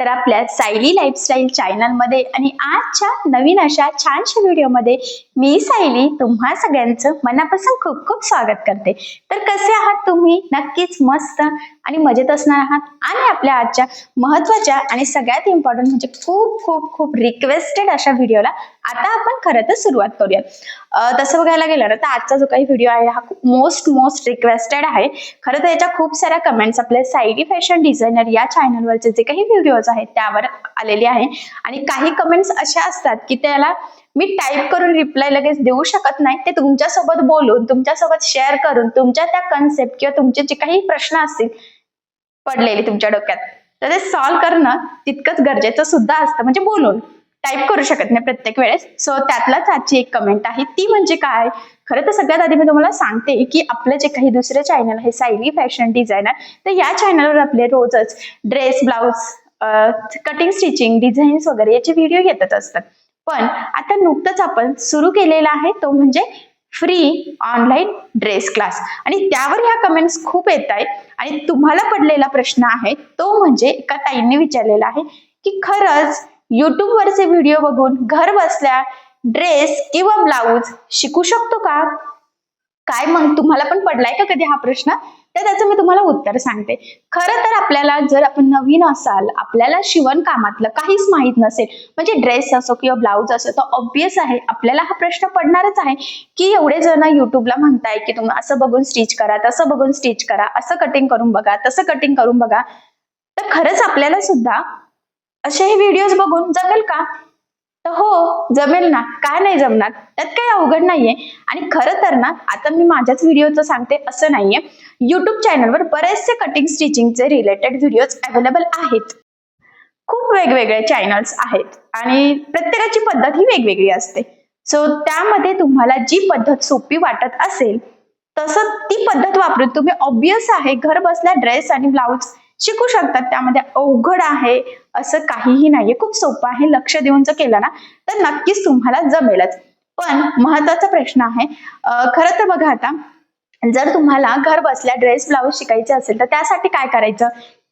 तर आपल्या सायली लाईफस्टाईल चॅनलमध्ये आणि आजच्या नवीन अशा छानशा व्हिडिओमध्ये मी सायली तुम्हा सगळ्यांचं मनापासून खूप खूप स्वागत करते. तर कसे आहात तुम्ही? नक्कीच मस्त आणि मजेत असणार आहात. आणि आपल्या आजच्या महत्त्वाच्या आणि सगळ्यात इम्पॉर्टंट म्हणजे खूप खूप खूप रिक्वेस्टेड अशा व्हिडिओला आता आपण खरं तर सुरुवात करूया तसं बघायला गेलं ना तर आजचा जो काही व्हिडिओ आहे हा मोस्ट मोस्ट रिक्वेस्टेड आहे. खरं तर याच्या खूप साऱ्या कमेंट्स आपल्या सायली फॅशन डिझायनर या चॅनलवरचे जे काही व्हिडिओज आहेत त्यावर आलेले आहे. आणि काही कमेंट्स अशा असतात की त्याला मी टाईप करून रिप्लाय लगेच देऊ शकत नाही. ते तुमच्यासोबत बोलून तुमच्यासोबत शेअर करून तुमच्या त्या कन्सेप्ट किंवा तुमचे जे काही प्रश्न असतील पडलेले तुमच्या डोक्यात तर ते सॉल्व्ह करणं तितकंच गरजेचं सुद्धा असतं. म्हणजे बोलून टाईप करू शकत नाही प्रत्येक वेळेस. सो त्यातलाच आजची एक कमेंट आहे. ती म्हणजे काय? खरं तर सगळ्यात आधी मी तुम्हाला सांगते की आपलं जे काही दुसरं चॅनल आहे सायली फॅशन डिझायनर तर या चॅनलवर आपले रोजच dress blouse cutting stitching designs वगैरे याचे व्हिडिओ येतच असतात. पण आता नुकतंच आपण सुरू केलेला आहे तो म्हणजे फ्री ऑनलाईन ड्रेस क्लास आणि त्यावर ह्या कमेंट्स खूप येत आहेत. आणि तुम्हाला पडलेला प्रश्न आहे तो म्हणजे एका ताईंनी विचारलेला आहे की खरंच युट्यूबवरचे वरचे व्हिडिओ बघून घर बसल्या ड्रेस किंवा ब्लाऊज शिकू शकतो का? काय मग तुम्हाला पण पडलाय का कधी हा प्रश्न? तर त्याचं मी तुम्हाला उत्तर सांगते. खरं तर आपल्याला जर आपण नवीन असाल आपल्याला शिवणकामातलं काहीच माहीत नसेल म्हणजे ड्रेस असो किंवा ब्लाऊज असो तर ऑब्विस आहे आपल्याला हा प्रश्न पडणारच आहे की एवढे जण युट्यूबला म्हणताय की तुम्ही असं बघून स्टिच करा तसं बघून स्टिच करा असं कटिंग करून बघा तसं कटिंग करून बघा. तर खरंच आपल्याला सुद्धा असे हे व्हिडिओज बघून जमेल का? तर हो जमेल ना. काय नाही जमणार? त्यात काही अवघड नाहीये. आणि खरं तर ना आता मी माझ्याच व्हिडिओचं सांगते असं नाहीये. युट्यूब चॅनलवर बरेचसे कटिंग स्टिचिंगचे रिलेटेड व्हिडिओज अवेलेबल आहेत. खूप वेगवेगळे चॅनल्स आहेत. आणि प्रत्येकाची पद्धत ही वेगवेगळी असते. सो त्यामध्ये तुम्हाला जी पद्धत सोपी वाटत असेल तसं ती पद्धत वापरून तुम्ही ऑब्विस आहे घर बसल्या ड्रेस आणि ब्लाऊज शिकू शकतात. त्यामध्ये अवघड आहे असं काहीही नाहीये. खूप सोपं आहे. लक्ष देऊन जर केलं ना तर नक्कीच तुम्हाला जमेलच. पण महत्त्वाचा प्रश्न आहे खर खरं तर बघा आता जर तुम्हाला घर बसल्या ड्रेस ब्लाऊज शिकायचे असेल तर त्यासाठी काय करायचं?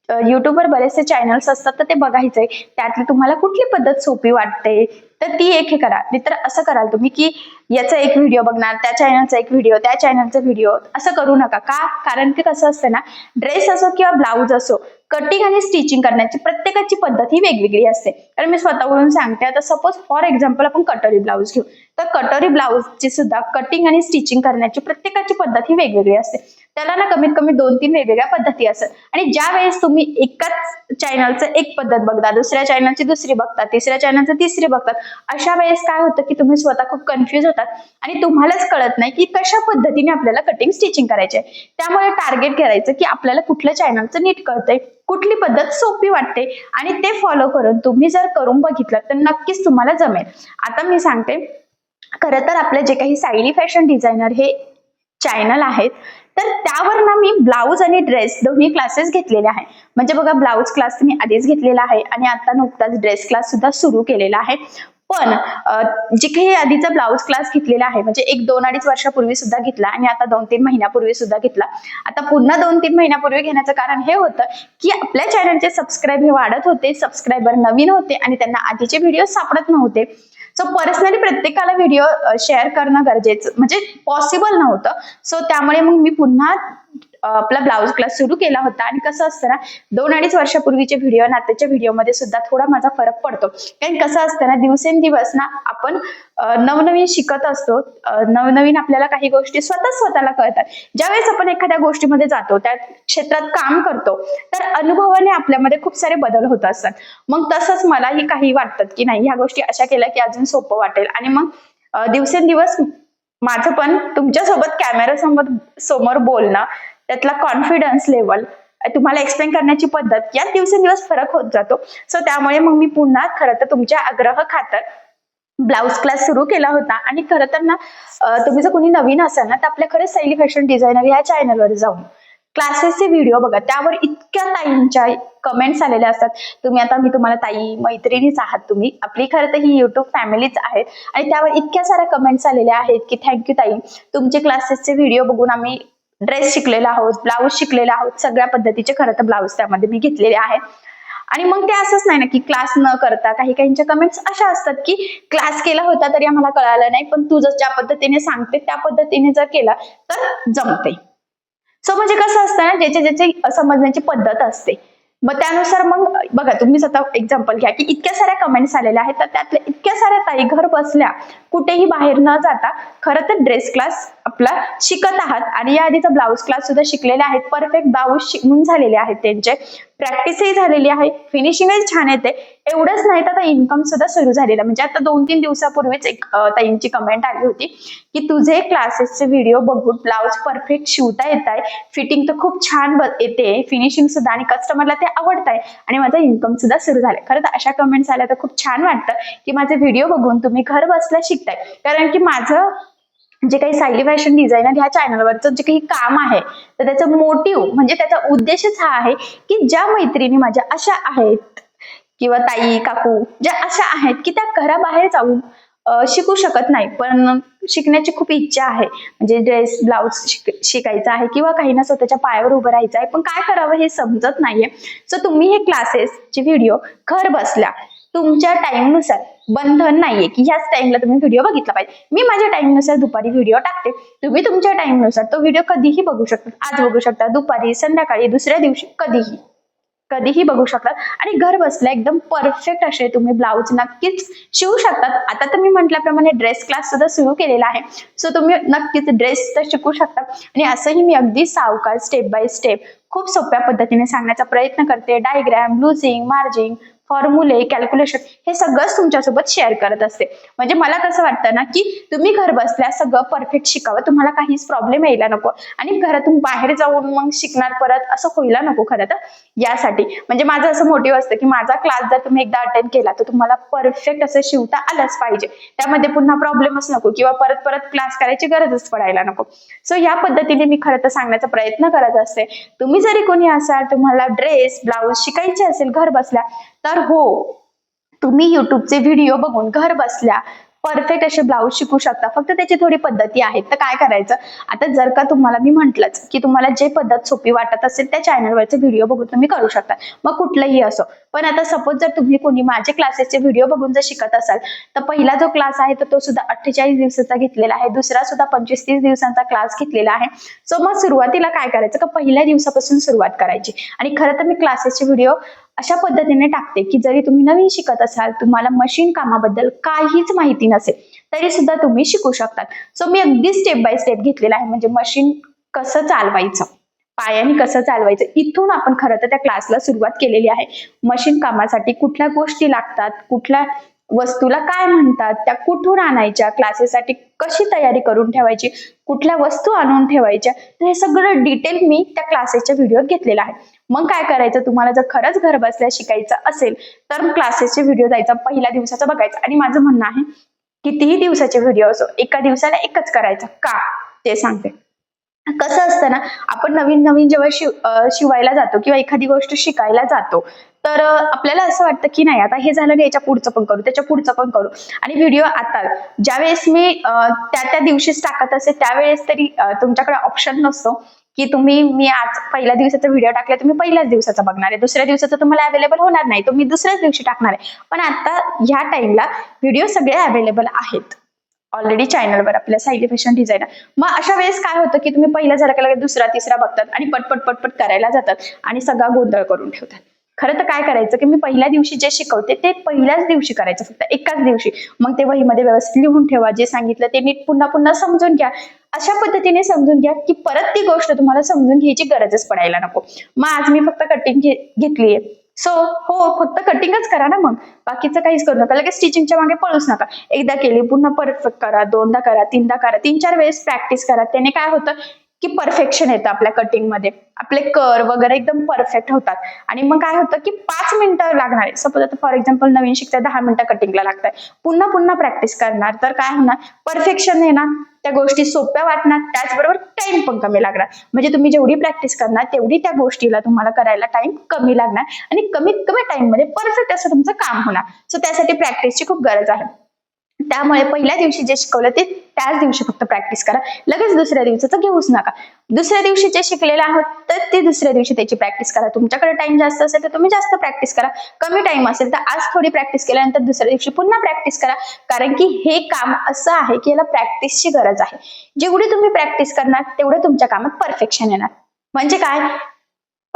युट्यूबवर बरेचसे चॅनल्स असतात तर ते बघायचे त्यातली तुम्हाला कुठली पद्धत सोपी वाटते? तर ती एक हे करा. नाहीतर असं कराल तुम्ही की याचा एक व्हिडिओ बघणार त्या चॅनलचा एक व्हिडिओ त्या चॅनलचा व्हिडिओ असं करू नका. का? कारण की कसं असतं ना ड्रेस असो किंवा ब्लाऊज असो कटिंग आणि स्टिचिंग करण्याची प्रत्येकाची पद्धत ही वेगवेगळी असते. तर मी स्वतःवरून सांगते आता सपोज फॉर एक्झाम्पल आपण कटोरी ब्लाऊज घेऊ. तर कटोरी ब्लाऊजची सुद्धा कटिंग आणि स्टिचिंग करण्याची प्रत्येकाची पद्धत ही वेगवेगळी असते. त्याला ना कमीत कमी दोन तीन वेगवेगळ्या पद्धती असतात. आणि ज्या वेळेस तुम्ही एकाच चॅनलचं एक पद्धत बघता दुसऱ्या चॅनलची दुसरी बघता तिसऱ्या चॅनलचं तिसरी बघतात अशा वेळेस काय होतं की तुम्ही स्वतः खूप कन्फ्युज होतात आणि तुम्हालाच कळत नाही की कशा पद्धतीने आपल्याला कटिंग स्टिचिंग करायचे त्यामुळे टार्गेट करायचं की आपल्याला कुठल्या चॅनलचं नीट कळतंय कुठली पद्धत सोपी वाटते आणि ते फॉलो करून तुम्ही जर करून बघितलं तर नक्कीच तुम्हाला जमेल. आता मी सांगते खरं तर आपले जे काही सायली फॅशन डिझायनर हे चॅनल आहेत तर त्यावर ना मी ब्लाऊज आणि ड्रेस दोन्ही क्लासेस घेतलेले आहे म्हणजे बघा ब्लाऊज क्लास मी आधीच घेतलेला आहे आणि आता नुकताच ड्रेस क्लास सुद्धा सुरू केलेला आहे. पण जे काही आधीचा ब्लाऊज क्लास घेतलेला आहे म्हणजे एक दोन अडीच वर्षापूर्वी सुद्धा घेतला आणि आता दोन तीन महिन्यापूर्वी सुद्धा घेतला. आता पुन्हा दोन तीन महिन्यापूर्वी घेण्याचं कारण हे होतं की आपल्या चॅनलचे सबस्क्राईब हे वाढत होते सबस्क्रायबर नवीन होते आणि त्यांना आधीचे व्हिडिओ सापडत नव्हते. सो पर्सनली प्रत्येकाला व्हिडिओ शेअर करणं गरजेचं म्हणजे पॉसिबल नव्हतं. सो त्यामुळे मग मी पुन्हा आपला ब्लाऊज क्लास सुरू केला होता. आणि कसं असतं ना दोन अडीच वर्षापूर्वीचे व्हिडिओ आणि आताच्या व्हिडिओमध्ये सुद्धा थोडा माझा फरक पडतो. कारण कसं असतं ना दिवसेंदिवस ना आपण नवनवीन शिकत असतो. नवनवीन आपल्याला काही गोष्टी स्वतः स्वतःला कळतात. ज्यावेळेस आपण एखाद्या गोष्टीमध्ये जातो त्या क्षेत्रात काम करतो तर अनुभवाने आपल्यामध्ये खूप सारे बदल होत असतात. मग तसंच मलाही काही वाटतात की नाही ह्या गोष्टी अशा केल्या की अजून सोपं वाटेल. आणि मग दिवसेंदिवस माझं पण तुमच्यासोबत कॅमेरा समोर समोर बोलणं त्यातला कॉन्फिडन्स लेवल तुम्हाला एक्सप्लेन करण्याची पद्धत यात दिवसेंदिवस फरक होत जातो. सो त्यामुळे मग मी पुन्हा खरं तर तुमच्या आग्रह खातर ब्लाऊज क्लास सुरू केला होता. आणि खरं तर ना तुम्ही जर कोणी नवीन असाल ना तर आपल्या खरंच सैली फॅशन डिझायनर या चॅनलवर जाऊन क्लासेसचे व्हिडिओ बघा. त्यावर इतक्या ताईंच्या कमेंट्स आलेल्या असतात. तुम्ही आता मी तुम्हाला ताई मैत्रिणीच आहात तुम्ही. आपली खरं तर ही युट्यूब फॅमिलीच आहेत. आणि त्यावर इतक्या साऱ्या कमेंट्स आलेल्या आहेत की थँक्यू ताई. तुमचे क्लासेसचे व्हिडिओ बघून आम्ही ड्रेस शिकलेला आहोत ब्लाऊज शिकलेला आहोत सगळ्या पद्धतीचे खरं तर ब्लाऊज त्यामध्ये मी घेतलेले आहेत. आणि मग ते असंच नाही ना की क्लास न करता काही काहींच्या कमेंट्स अशा असतात की क्लास केला होता तरी आम्हाला कळालं नाही पण तू जर ज्या पद्धतीने सांगते त्या पद्धतीने जर केला तर जमते. सो म्हणजे कसं असतं ना ज्याचे ज्याचे समजण्याची पद्धत असते. मग त्यानुसार मग बघा तुम्ही आता एक्झाम्पल घ्या की इतक्या साऱ्या कमेंट्स आलेल्या आहेत तर त्यातल्या इतक्या साऱ्या ताई घर बसल्या कुठेही बाहेर न जाता खरं तर ड्रेस क्लास आपला शिकत आहात. आणि या आधीचा ब्लाऊज क्लास सुद्धा शिकलेले आहेत. परफेक्ट ब्लाऊज शिकून झालेले आहेत त्यांचे. प्रॅक्टिसही झालेली आहे. फिनिशिंगही छान येते. एवढंच नाही तर आता इन्कम सुद्धा सुरू झालेला. म्हणजे आता दोन तीन दिवसापूर्वीच एक ताईंची कमेंट आली होती की तुझे क्लासेसचे व्हिडिओ बघून ब्लाऊज परफेक्ट शिवता येत आहे फिटिंग तर खूप छान येते. फिनिशिंग सुद्धा आणि कस्टमरला ते आवडत आहे आणि माझा इन्कम सुद्धा सुरू झालाय. खरं तर अशा कमेंट्स आल्या तर खूप छान वाटतं की माझे व्हिडिओ बघून तुम्ही घर बसल्या शिकताय. कारण की माझं जे काही सायली फॅशन डिझायनर ह्या चॅनलवरचं जे काही काम आहे तर त्याचं मोटिव्ह म्हणजे त्याचा उद्देशच हा आहे की ज्या मैत्रिणी माझ्या अशा आहेत किंवा ताई काकू ज्या अशा आहेत की त्या घराबाहेर जाऊन शिकू शकत नाही पण शिकण्याची खूप इच्छा आहे. म्हणजे ड्रेस ब्लाऊज शिक शिकायचा आहे किंवा काही ना स्वतःच्या पायावर उभं राहायचं आहे पण काय करावं हे समजत नाहीये. सो तुम्ही हे क्लासेसचे व्हिडिओ घर बसल्या तुमच्या टाईमनुसार बंधन नाहीये की ह्याच टाइमला तुम्ही व्हिडिओ बघितला पाहिजे. मी माझ्या टाइमनुसार दुपारी व्हिडिओ टाकते. तुम्ही तुमच्या टाइमनुसार तो व्हिडिओ कधीही बघू शकता. आज बघू शकता दुपारी संध्याकाळी दुसऱ्या दिवशी कधीही. कधीही बघू शकतात आणि घर बसल्या एकदम परफेक्ट असे तुम्ही ब्लाऊज नक्कीच शिवू शकतात. आता तर मी म्हटल्याप्रमाणे ड्रेस क्लास सुद्धा सुरू केलेला आहे. सो तुम्ही नक्कीच ड्रेस तर शिकू शकता. आणि असंही मी अगदी सावकार स्टेप बाय स्टेप खूप सोप्या पद्धतीने सांगण्याचा प्रयत्न करते. डायग्रॅम लुझिंग मार्जिंग फॉर्म्युले कॅल्क्युलेशन हे सगळंच तुमच्यासोबत शेअर करत असते. म्हणजे मला कसं वाटतं ना की तुम्ही घर बसल्या सगळं परफेक्ट शिकावं तुम्हाला काहीच प्रॉब्लेम यायला नको. आणि घरातून बाहेर जाऊन मग शिकणार परत असं व्हायला नको खरं तर. यासाठी. म्हणजे माझं असं मोटिव्ह असतं की माझा क्लास जर तुम्ही एकदा अटेंड केला तर तुम्हाला परफेक्ट असं शिवता आलंच पाहिजे. त्यामध्ये पुन्हा प्रॉब्लेमच नको किंवा परत परत क्लास करायची गरजच पडायला नको. सो या पद्धतीने मी खरं तर सांगण्याचा प्रयत्न करत असते. तुम्ही जरी कोणी असाल तुम्हाला ड्रेस ब्लाऊज शिकायचे असेल घर बसल्या तर हो तुम्ही युट्यूबचे व्हिडिओ बघून घर बसल्या परफेक्ट असे ब्लाऊज शिकू शकता. फक्त त्याची थोडी पद्धती आहेत. तर काय करायचं? आता जर का तुम्हाला मी म्हंटलच की तुम्हाला जे पद्धत सोपी वाटत असेल त्या चॅनलवरचे व्हिडिओ बघून तुम्ही करू शकता. मग कुठलंही असो. पण आता सपोज जर तुम्ही कोणी माझे क्लासेसचे व्हिडिओ बघून जर शिकत असाल तर पहिला जो क्लास आहे तर तो सुद्धा अठ्ठेचाळीस दिवसाचा घेतलेला आहे. दुसरा सुद्धा पंचवीस तीस दिवसांचा क्लास घेतलेला आहे. सो मग सुरुवातीला काय करायचं? का पहिल्या दिवसापासून सुरुवात करायची? आणि खरं तर मी क्लासेसचे व्हिडिओ अशा पद्धतीने टाकते की जरी तुम्ही नवीन शिकत असाल तुम्हाला मशीन कामाबद्दल काहीच माहिती नसेल तरी सुद्धा तुम्ही शिकू शकतात. सो मी अगदी स्टेप बाय स्टेप घेतलेला आहे. म्हणजे मशीन कसं चालवायचं पायाने कसं चालवायचं इथून आपण खरं तर त्या क्लासला सुरुवात केलेली आहे. मशीन कामासाठी कुठल्या गोष्टी लागतात कुठल्या वस्तूला काय म्हणतात त्या कुठून आणायच्या क्लासेससाठी कशी तयारी करून ठेवायची कुठल्या वस्तू आणून ठेवायच्या तर हे सगळं डिटेल मी त्या क्लासेसच्या व्हिडिओत घेतलेलं आहे. मग काय करायचं? तुम्हाला जर खरंच घर बसल्या शिकायचं असेल तर क्लासेसचे व्हिडिओ जायचा पहिल्या दिवसाचा बघायचा. आणि माझं म्हणणं आहे कितीही दिवसाचे व्हिडिओ असो एका दिवसाला एकच करायचं. का? ते सांगते. कसं असतं ना आपण नवीन नवीन जेव्हा शिव शिवायला जातो किंवा एखादी गोष्ट शिकायला जातो तर आपल्याला असं वाटतं की नाही आता हे झालं नाही याच्या पुढचं पण करू त्याच्या पुढचं पण करू. आणि व्हिडिओ आता ज्यावेळेस मी त्या त्या दिवशीच टाकत असे त्यावेळेस तरी तुमच्याकडे ऑप्शन नसतो. की तुम्ही मी आज पहिल्या दिवसाचा व्हिडिओ टाकला तुम्ही पहिल्याच दिवसाचा बघणार आहे. दुसऱ्या दिवसाचा तुम्हाला अवेलेबल होणार नाही तुम्ही दुसऱ्याच दिवशी टाकणार आहे. पण आता ह्या टाइमला व्हिडिओ सगळे अवेलेबल आहेत. ऑलरेडी चॅनलवर आपल्या साईड फॅशन डिझायनर मग अशा वेळेस काय होतं की तुम्ही पहिला झाला की लगेच दुसरा तिसरा बघतात आणि पटपट पटपट करायला जातात आणि सगळा गोंधळ करून ठेवतात. खरं तर काय करायचं की मी पहिल्या दिवशी जे शिकवते ते पहिल्याच दिवशी करायचं फक्त एकाच दिवशी. मग ते वहीमध्ये व्यवस्थित लिहून ठेवा जे सांगितलं ते नीट पुन्हा पुन्हा समजून घ्या. अशा पद्धतीने समजून घ्या की परत ती गोष्ट तुम्हाला समजून घ्यायची गरजच पडायला नको. मग आज मी फक्त कटिंग घेतलीये सो हो फक्त कटिंगच करा ना मग. बाकीचं काहीच करू नका. लगेच स्टिचिंगच्या मागे पळूच नका. एकदा केली पुन्हा परफेक्ट करा दोनदा करा तीनदा करा तीन चार वेळेस प्रॅक्टिस करा. त्याने काय होतं? की परफेक्शन येतं आपल्या कटिंगमध्ये. आपले कर वगैरे एकदम परफेक्ट होतात. आणि मग काय होतं की पाच मिनिटं लागणार आहे. सपोज आता फॉर एक्झाम्पल नवीन शिकताय दहा मिनिटं कटिंगला लागताय. पुन्हा पुन्हा प्रॅक्टिस करणार. तर काय होणार? परफेक्शन येणार. त्या गोष्टी सोप्या वाटणार. त्याचबरोबर टाइम पण कमी लागणार. म्हणजे तुम्ही जेवढी प्रॅक्टिस करणार तेवढी त्या गोष्टीला तुम्हाला करायला टाइम कमी लागणार. आणि कमीत कमी टाइममध्ये परफेक्ट असं तुमचं काम होणार. सो त्यासाठी प्रॅक्टिसची खूप गरज आहे. त्यामुळे पहिल्या दिवशी जे शिकवलं ते त्याच दिवशी फक्त प्रॅक्टिस करा. लगेच दुसऱ्या दिवसाचं घेऊच नका. दुसऱ्या दिवशी जे शिकलेलं आहोत तर ते दुसऱ्या दिवशी त्याची प्रॅक्टिस करा. तुमच्याकडे टाइम जास्त असेल तर तुम्ही जास्त प्रॅक्टिस करा. कमी टाइम असेल तर आज थोडी प्रॅक्टिस केल्यानंतर दुसऱ्या दिवशी पुन्हा प्रॅक्टिस करा. कारण की हे काम असं आहे की याला प्रॅक्टिसची गरज आहे. जेवढी तुम्ही प्रॅक्टिस करणार तेवढं तुमच्या कामात परफेक्शन येणार. म्हणजे काय?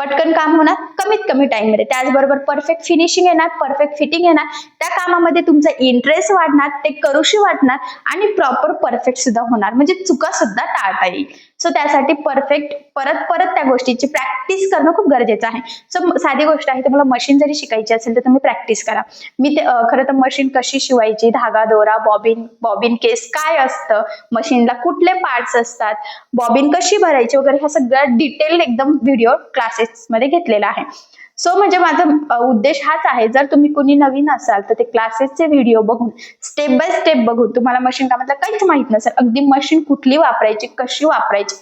पटकन काम होणार कमीत कमी टाइममध्ये. त्याचबरोबर परफेक्ट फिनिशिंग येणार परफेक्ट फिटिंग येणार. त्या कामामध्ये तुमचा इंटरेस्ट वाढणार ते करूशी वाटणार आणि प्रॉपर परफेक्ट सुद्धा होणार. म्हणजे चुका सुद्धा टाळता येईल. सो त्यासाठी परफेक्ट परत परत त्या गोष्टीची प्रॅक्टिस करणं खूप गरजेचं आहे. सो साधी गोष्ट आहे तुम्हाला मशीन जरी शिकायची असेल तर तुम्ही प्रॅक्टिस करा. मी ते खरं तर मशीन कशी शिवायची? धागा दोरा बॉबिन बॉबिन केस काय असतं? मशीनला कुठले पार्ट्स असतात? बॉबिन कशी भरायची? वगैरे ह्या सगळ्या डिटेल एकदम व्हिडिओ क्लासेस मध्ये घेतलेला आहे. सो म्हणजे माझा उद्देश हाच आहे जर तुम्ही कुणी नवीन असाल तर ते क्लासेसचे व्हिडिओ बघून स्टेप बाय स्टेप बघून तुम्हाला मशीन कामातलं काहीच माहीत नसेल. अगदी मशीन कुठली वापरायची कशी वापरायची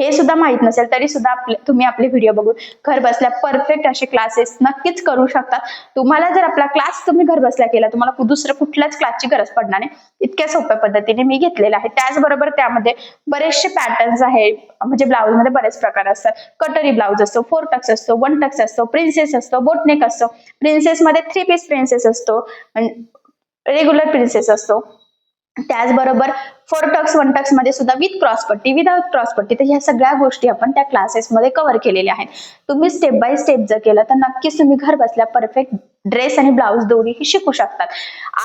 हे सुद्धा माहीत नसेल तरी सुद्धा आपले तुम्ही आपले व्हिडिओ बघून घर बसल्या परफेक्ट असे क्लासेस नक्कीच करू शकता. तुम्हाला जर आपला क्लास तुम्ही घर बसल्या केला तुम्हाला दुसरं कुठल्याच क्लासची गरज पडणार नाही. इतक्या सोप्या पद्धतीने मी घेतलेला आहे. त्याचबरोबर त्यामध्ये बरेचसे पॅटर्न्स आहेत. म्हणजे ब्लाऊजमध्ये बरेच प्रकार असतात. कटरी ब्लाऊज असतो फोर टक्स असतो वन टक्स असतो प्रिन्सेस असतो बोटनेक असतो. प्रिन्सेस मध्ये थ्री पीस प्रिन्सेस असतो. रेग्युलर प्रिन्सेस असतो. त्याचबरोबर फोर टक्स वन टक्समध्ये सुद्धा विथ क्रॉसपट्टी विदाउट क्रॉसपट्टी तर ह्या सगळ्या गोष्टी आपण त्या क्लासेसमध्ये कव्हर केलेल्या आहेत. तुम्ही स्टेप बाय स्टेप जर केलं तर नक्कीच तुम्ही घर बसल्या परफेक्ट ड्रेस आणि ब्लाऊज दोन्ही शिकू शकतात.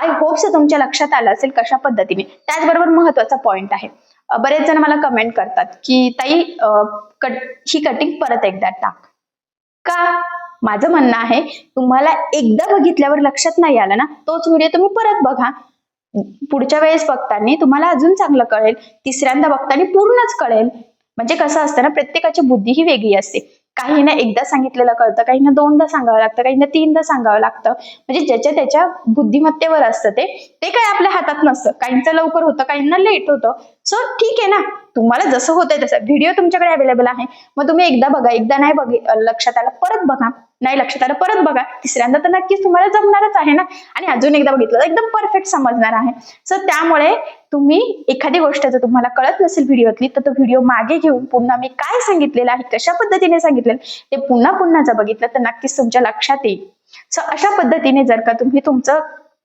आय होप्स तुमच्या लक्षात आलं असेल कशा पद्धतीने. त्याचबरोबर महत्त्वाचा पॉईंट आहे. बरेच जण मला कमेंट करतात की ताई कट ही कटिंग परत एकदा टाक. का? माझं म्हणणं आहे तुम्हाला एकदा बघितल्यावर लक्षात नाही आलं ना तोच व्हिडिओ तुम्ही परत बघा. पुढच्या वेळेस बघताना तुम्हाला अजून चांगलं कळेल तिसऱ्यांदा बघताना पूर्णच कळेल. म्हणजे कसं असतं ना प्रत्येकाची बुद्धी ही वेगळी असते. काहींना एकदा सांगितलेलं कळतं काहींना दोनदा सांगावं लागतं काहींना तीनदा सांगावं लागतं. म्हणजे ज्याच्या त्याच्या बुद्धिमत्तेवर असतं ते ते काय आपल्या हातात नसतं. काहींचं लवकर होतं काहींना लेट होतं. सो ठीक आहे ना. तुम्हाला जसं होतंय तसं. व्हिडिओ तुमच्याकडे अवेलेबल आहे. मग तुम्ही एकदा बघा एकदा नाही बघ लक्षात आलं परत बघा. नाही लक्षात आलं. परत बघा तिसऱ्यांदा तर नक्कीच तुम्हाला जमणारच आहे ना? आणि अजून एकदा बघितलं तर एकदम परफेक्ट समजणार आहे. सो त्यामुळे तुम्ही एखादी गोष्ट जर तुम्हाला कळत नसेल व्हिडिओतली तर तो व्हिडिओ मागे घेऊन पुन्हा मी काय सांगितलेलं आहे कशा पद्धतीने सांगितलेलं ते पुन्हा पुन्हा जर बघितलं तर नक्कीच तुमच्या लक्षात येईल. सो अशा पद्धतीने जर का तुम्ही तुमचं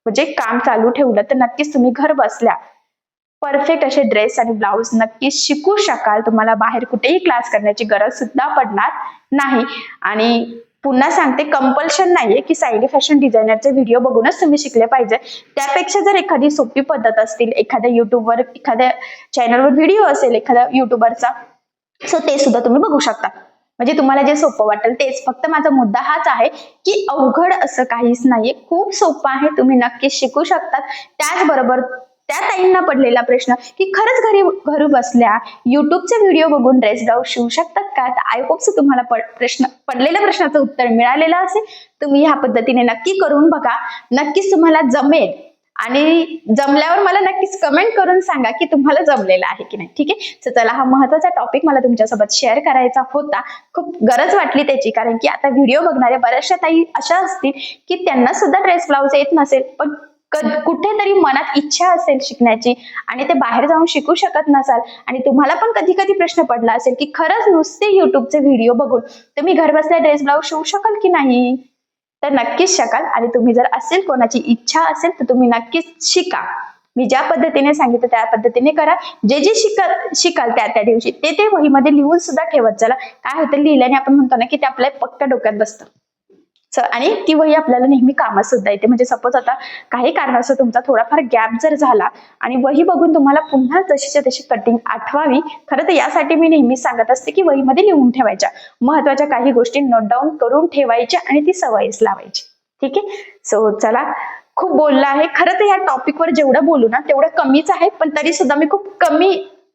म्हणजे काम चालू ठेवलं तर नक्कीच तुम्ही घर बसल्या. परफेक्ट असे ड्रेस आणि ब्लाऊज नक्कीच शिकू शकाल. तुम्हाला बाहेर कुठेही क्लास करण्याची गरज सुद्धा पडणार नाही. आणि पुन्हा सांगते कंपल्शन नाहीये की सायली फॅशन डिझायनरचे व्हिडिओ बघूनच तुम्ही शिकले पाहिजे. त्यापेक्षा जर एखादी सोपी पद्धत असतील एखाद्या युट्यूबवर एखाद्या चॅनलवर व्हिडिओ असेल एखाद्या युट्यूबरचा सो ते सुद्धा तुम्ही बघू शकता. म्हणजे तुम्हाला जे सोपं वाटेल तेच. फक्त माझा मुद्दा हाच आहे की अवघड असं काहीच नाहीये. खूप सोपं आहे तुम्ही नक्कीच शिकू शकतात त्याचबरोबर त्या ताईंना पडलेला प्रश्न की खरंच घरी घरू बसल्या युट्यूबचे व्हिडिओ बघून ड्रेस ब्लाऊज शिवू शकतात का? तर आय होप्स तुम्हाला पड- प्रश्न पडलेल्या प्रश्नाचं उत्तर मिळालेलं असेल. तुम्ही ह्या पद्धतीने नक्की करून बघा. नक्कीच तुम्हाला जमेल. आणि जमल्यावर मला नक्कीच कमेंट करून सांगा की तुम्हाला जमलेलं आहे की नाही. ठीक आहे? तर चला हा महत्त्वाचा टॉपिक मला तुमच्यासोबत शेअर करायचा होता. खूप गरज वाटली त्याची कारण की आता व्हिडिओ बघणाऱ्या बऱ्याचशा ताई अशा असतील की त्यांना सुद्धा ड्रेस ब्लाऊज येत नसेल. पण कुठेतरी मनात इच्छा असेल शिकण्याची आणि ते बाहेर जाऊन शिकू शकत नसाल आणि तुम्हाला पण कधी कधी प्रश्न पडला असेल की खरंच नुसते युट्यूबचे व्हिडिओ बघून तुम्ही घर बसल्या ड्रेस ब्लाऊज शिवू शकाल की नाही? तर नक्कीच शकाल आणि तुम्ही जर असेल कोणाची इच्छा असेल तर तुम्ही नक्कीच शिका. मी ज्या पद्धतीने सांगितलं त्या पद्धतीने करा. जे जे शिकत शिकाल त्या त्या दिवशी ते ते वहीमध्ये लिहून सुद्धा ठेवत चला. काय होतं लिहिल्याने आपण म्हणतो ना की ते आपल्या पक्का डोक्यात बसतं. आणि ती वही आपल्याला नेहमी कामात सुद्धा येते. म्हणजे सपोज आता काही कारणास्तव तुमचा थोडाफार गॅप जर झाला आणि वही बघून तुम्हाला पुन्हा जशीच्या तशी कटिंग आठवावी खरं तर यासाठी मी नेहमी सांगत असते की वहीमध्ये लिहून ठेवायच्या. महत्त्वाच्या काही गोष्टी नोट डाऊन करून ठेवायच्या आणि ती सवयीच लावायची. ठीक आहे? सो चला. खूप बोललं आहे. खरं तर या टॉपिकवर जेवढं बोलू ना तेवढं कमीच आहे. पण तरी सुद्धा मी खूप कमी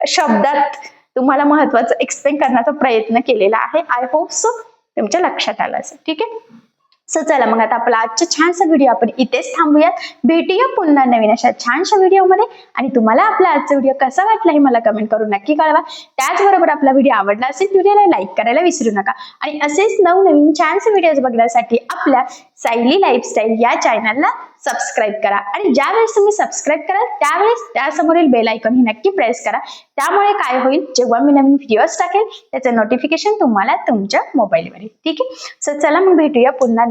शब्दात तुम्हाला महत्वाचं एक्सप्लेन करण्याचा प्रयत्न केलेला आहे. आय होप सो तुमच्या लक्षात आलं असेल. ठीक आहे? सो चला मग आता आपला आजचा छानसा व्हिडिओ आपण इथेच थांबूयात. भेटूया पुन्हा नवीन अशा छानशा व्हिडिओमध्ये आणि तुम्हाला आपला आजचा व्हिडिओ कसा वाटला हे मला कमेंट करून नक्की कळवा. त्याचबरोबर आपला व्हिडिओ आवडला असेल व्हिडिओला लाईक करायला विसरू नका. आणि असेच नवनवीन छानसे व्हिडिओज बघण्यासाठी आपल्या सायली लाईफस्टाईल या चॅनलला सबस्क्राईब करा. आणि ज्यावेळेस तुम्ही सबस्क्राईब कराल त्यावेळेस त्यासमोरील बेल आयकॉन ही नक्की प्रेस करा. त्यामुळे काय होईल जेव्हा मी नवीन व्हिडिओज टाकेल त्याचं नोटिफिकेशन तुम्हाला तुमच्या मोबाईलवर येईल ठीक आहे? सो चला मग भेटूया पुन्हा